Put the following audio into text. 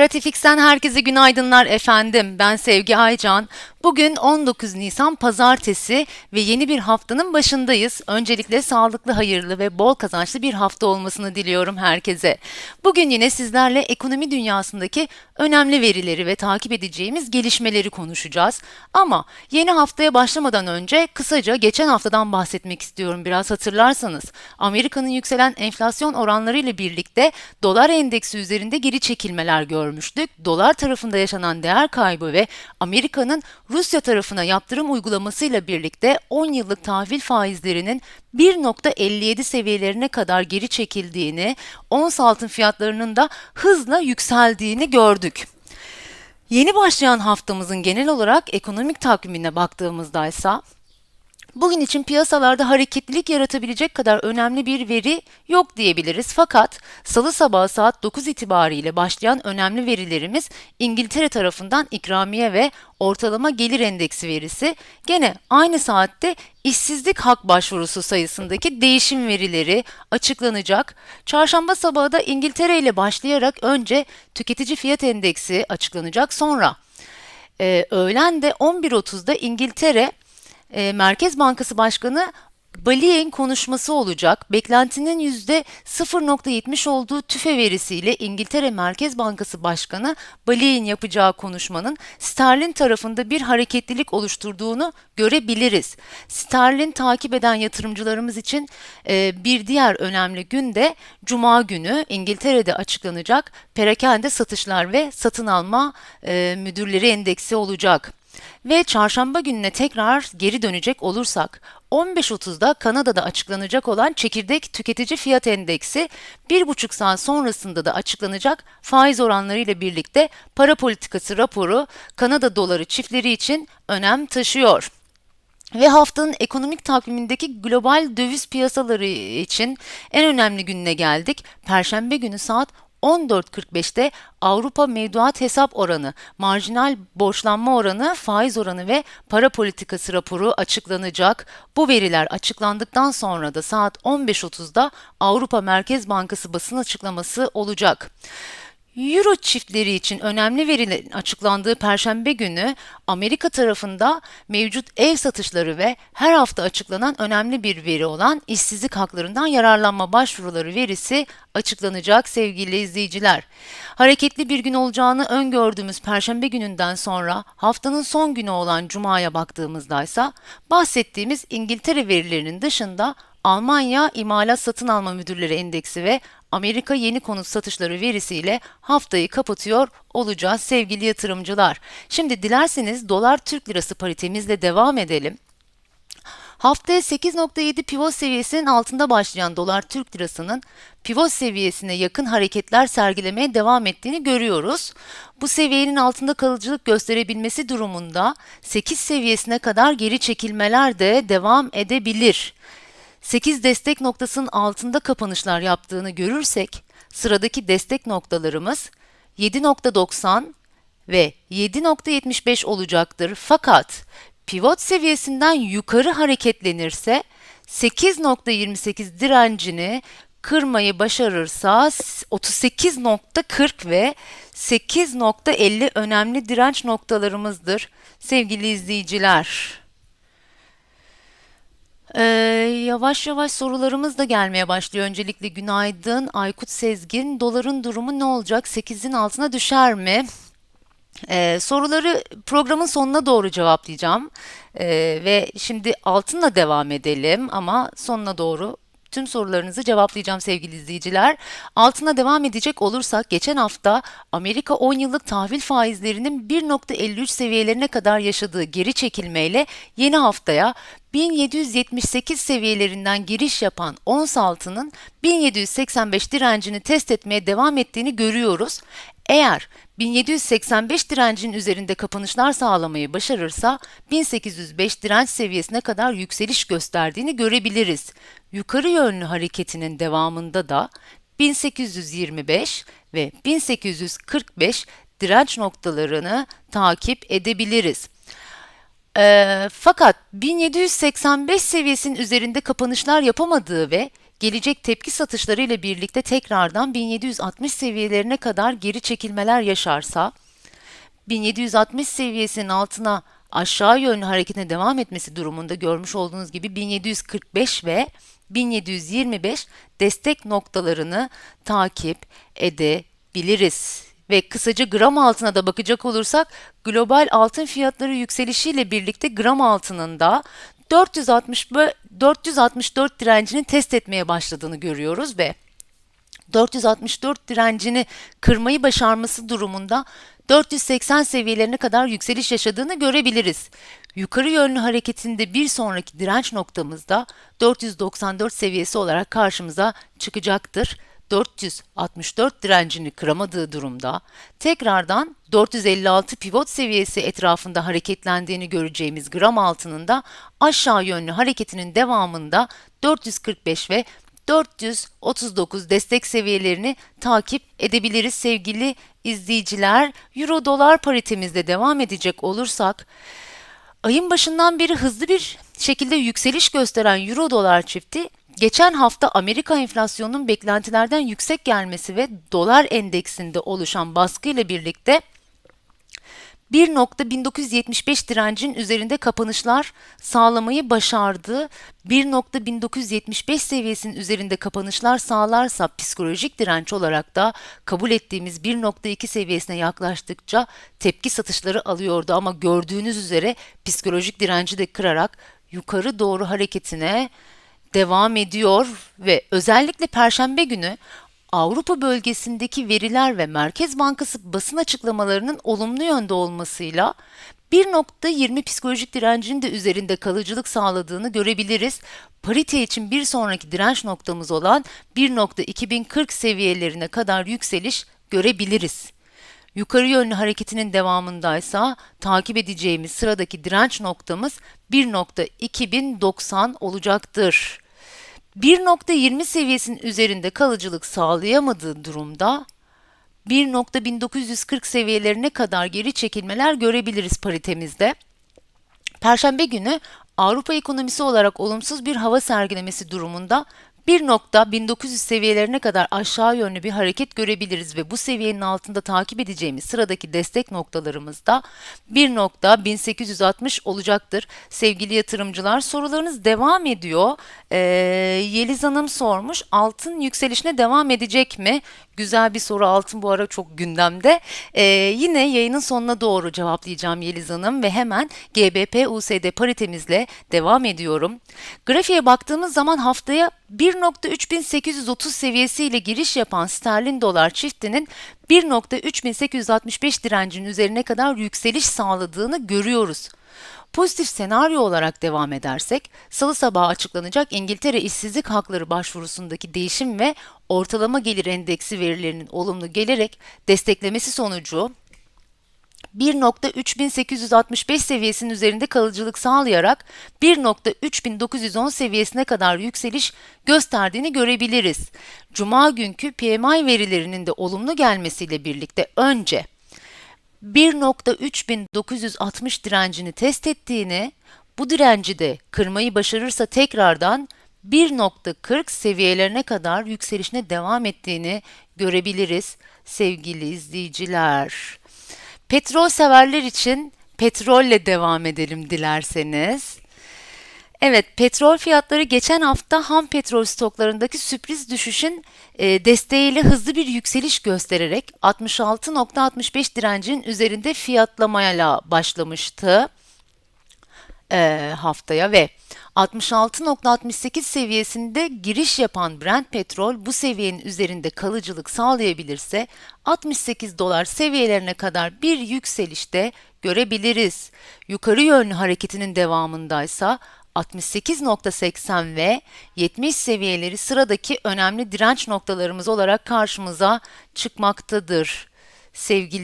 Karatifix'ten herkese günaydınlar efendim. Ben Sevgi Aycan. Bugün 19 Nisan Pazartesi ve yeni bir haftanın başındayız. Öncelikle sağlıklı, hayırlı ve bol kazançlı bir hafta olmasını diliyorum herkese. Bugün yine sizlerle ekonomi dünyasındaki önemli verileri ve takip edeceğimiz gelişmeleri konuşacağız. Ama yeni haftaya başlamadan önce kısaca geçen haftadan bahsetmek istiyorum biraz hatırlarsanız. Amerika'nın yükselen enflasyon oranları ile birlikte dolar endeksi üzerinde geri çekilmeler görmüştük. Dolar tarafında yaşanan değer kaybı ve Amerika'nın Rusya tarafına yaptırım uygulamasıyla birlikte 10 yıllık tahvil faizlerinin 1.57 seviyelerine kadar geri çekildiğini, ons altın fiyatlarının da hızla yükseldiğini gördük. Yeni başlayan haftamızın genel olarak ekonomik takvimine baktığımızda ise Bugün için piyasalarda hareketlilik yaratabilecek kadar önemli bir veri yok diyebiliriz. Fakat salı sabahı saat 9 itibariyle başlayan önemli verilerimiz İngiltere tarafından ikramiye ve ortalama gelir endeksi verisi. Gene aynı saatte işsizlik hak başvurusu sayısındaki değişim verileri açıklanacak. Çarşamba sabahı da İngiltere ile başlayarak önce tüketici fiyat endeksi açıklanacak. Sonra e, öğlen de 11.30'da İngiltere e, Merkez Bankası Başkanı Baliyek'in konuşması olacak. Beklentinin %0.70 olduğu tüfe verisiyle İngiltere Merkez Bankası Başkanı Baliyek'in yapacağı konuşmanın sterlin tarafında bir hareketlilik oluşturduğunu görebiliriz. Sterlin takip eden yatırımcılarımız için e, bir diğer önemli gün de Cuma günü İngiltere'de açıklanacak perakende satışlar ve satın alma e, müdürleri endeksi olacak. Ve çarşamba gününe tekrar geri dönecek olursak 15.30'da Kanada'da açıklanacak olan çekirdek tüketici fiyat endeksi bir buçuk saat sonrasında da açıklanacak faiz oranları ile birlikte para politikası raporu Kanada doları çiftleri için önem taşıyor. Ve haftanın ekonomik takvimindeki global döviz piyasaları için en önemli gününe geldik. Perşembe günü saat 14.45'te Avrupa mevduat hesap oranı, marjinal borçlanma oranı, faiz oranı ve para politikası raporu açıklanacak. Bu veriler açıklandıktan sonra da saat 15.30'da Avrupa Merkez Bankası basın açıklaması olacak. Euro çiftleri için önemli verilerin açıklandığı Perşembe günü Amerika tarafında mevcut ev satışları ve her hafta açıklanan önemli bir veri olan işsizlik haklarından yararlanma başvuruları verisi açıklanacak sevgili izleyiciler. Hareketli bir gün olacağını öngördüğümüz Perşembe gününden sonra haftanın son günü olan Cuma'ya baktığımızda ise bahsettiğimiz İngiltere verilerinin dışında Almanya İmalat Satın Alma Müdürleri Endeksi ve Amerika yeni konut satışları verisiyle haftayı kapatıyor olacağız sevgili yatırımcılar. Şimdi dilerseniz dolar Türk lirası paritemizle devam edelim. Haftaya 8.7 pivot seviyesinin altında başlayan dolar Türk lirasının pivot seviyesine yakın hareketler sergilemeye devam ettiğini görüyoruz. Bu seviyenin altında kalıcılık gösterebilmesi durumunda 8 seviyesine kadar geri çekilmeler de devam edebilir. 8 destek noktasının altında kapanışlar yaptığını görürsek sıradaki destek noktalarımız 7.90 ve 7.75 olacaktır. Fakat pivot seviyesinden yukarı hareketlenirse 8.28 direncini kırmayı başarırsa 38.40 ve 8.50 önemli direnç noktalarımızdır sevgili izleyiciler. Ee, yavaş yavaş sorularımız da gelmeye başlıyor. Öncelikle günaydın Aykut Sezgin. Doların durumu ne olacak? 8'in altına düşer mi? Ee, soruları programın sonuna doğru cevaplayacağım. Ee, ve şimdi altınla devam edelim ama sonuna doğru tüm sorularınızı cevaplayacağım sevgili izleyiciler. Altına devam edecek olursak geçen hafta Amerika 10 yıllık tahvil faizlerinin 1.53 seviyelerine kadar yaşadığı geri çekilmeyle yeni haftaya 1778 seviyelerinden giriş yapan ons altının 1785 direncini test etmeye devam ettiğini görüyoruz. Eğer 1785 direncin üzerinde kapanışlar sağlamayı başarırsa 1805 direnç seviyesine kadar yükseliş gösterdiğini görebiliriz. Yukarı yönlü hareketinin devamında da 1825 ve 1845 direnç noktalarını takip edebiliriz. E, fakat 1785 seviyesinin üzerinde kapanışlar yapamadığı ve gelecek tepki satışları ile birlikte tekrardan 1760 seviyelerine kadar geri çekilmeler yaşarsa 1760 seviyesinin altına aşağı yönlü hareketine devam etmesi durumunda görmüş olduğunuz gibi 1745 ve 1725 destek noktalarını takip edebiliriz. Ve kısaca gram altına da bakacak olursak global altın fiyatları yükselişiyle birlikte gram altının da 460 bö- 464 direncini test etmeye başladığını görüyoruz ve 464 direncini kırmayı başarması durumunda 480 seviyelerine kadar yükseliş yaşadığını görebiliriz. Yukarı yönlü hareketinde bir sonraki direnç noktamızda 494 seviyesi olarak karşımıza çıkacaktır. 464 direncini kıramadığı durumda tekrardan 456 pivot seviyesi etrafında hareketlendiğini göreceğimiz gram altının da aşağı yönlü hareketinin devamında 445 ve 439 destek seviyelerini takip edebiliriz sevgili izleyiciler. Euro dolar paritemizde devam edecek olursak ayın başından beri hızlı bir şekilde yükseliş gösteren Euro dolar çifti geçen hafta Amerika enflasyonunun beklentilerden yüksek gelmesi ve dolar endeksinde oluşan baskıyla birlikte 1.1975 direncin üzerinde kapanışlar sağlamayı başardı. 1.1975 seviyesinin üzerinde kapanışlar sağlarsa psikolojik direnç olarak da kabul ettiğimiz 1.2 seviyesine yaklaştıkça tepki satışları alıyordu ama gördüğünüz üzere psikolojik direnci de kırarak yukarı doğru hareketine devam ediyor ve özellikle perşembe günü Avrupa bölgesindeki veriler ve Merkez Bankası basın açıklamalarının olumlu yönde olmasıyla 1.20 psikolojik direncinin de üzerinde kalıcılık sağladığını görebiliriz. Parite için bir sonraki direnç noktamız olan 1.2040 seviyelerine kadar yükseliş görebiliriz. Yukarı yönlü hareketinin devamındaysa takip edeceğimiz sıradaki direnç noktamız 1.2090 olacaktır. 1.20 seviyesinin üzerinde kalıcılık sağlayamadığı durumda 1.1940 seviyelerine kadar geri çekilmeler görebiliriz paritemizde. Perşembe günü Avrupa ekonomisi olarak olumsuz bir hava sergilemesi durumunda 1.1900 seviyelerine kadar aşağı yönlü bir hareket görebiliriz ve bu seviyenin altında takip edeceğimiz sıradaki destek noktalarımız da 1.1860 olacaktır. Sevgili yatırımcılar sorularınız devam ediyor. Ee, Yeliz Hanım sormuş altın yükselişine devam edecek mi? Güzel bir soru altın bu ara çok gündemde. Ee, yine yayının sonuna doğru cevaplayacağım Yeliz Hanım ve hemen GBP USD paritemizle devam ediyorum. Grafiğe baktığımız zaman haftaya 1.3830 seviyesiyle giriş yapan sterlin dolar çiftinin 1.3865 direncinin üzerine kadar yükseliş sağladığını görüyoruz. Pozitif senaryo olarak devam edersek, salı sabahı açıklanacak İngiltere işsizlik hakları başvurusundaki değişim ve ortalama gelir endeksi verilerinin olumlu gelerek desteklemesi sonucu 1.3865 seviyesinin üzerinde kalıcılık sağlayarak 1.3910 seviyesine kadar yükseliş gösterdiğini görebiliriz. Cuma günkü PMI verilerinin de olumlu gelmesiyle birlikte önce 1.3960 direncini test ettiğini, bu direnci de kırmayı başarırsa tekrardan 1.40 seviyelerine kadar yükselişine devam ettiğini görebiliriz sevgili izleyiciler. Petrol severler için petrolle devam edelim dilerseniz. Evet, petrol fiyatları geçen hafta ham petrol stoklarındaki sürpriz düşüşün e, desteğiyle hızlı bir yükseliş göstererek 66.65 direncin üzerinde fiyatlamaya başlamıştı e, haftaya ve 66.68 seviyesinde giriş yapan Brent petrol bu seviyenin üzerinde kalıcılık sağlayabilirse 68 dolar seviyelerine kadar bir yükselişte görebiliriz. Yukarı yönlü hareketinin devamındaysa 68.80 ve 70 seviyeleri sıradaki önemli direnç noktalarımız olarak karşımıza çıkmaktadır. Sevgili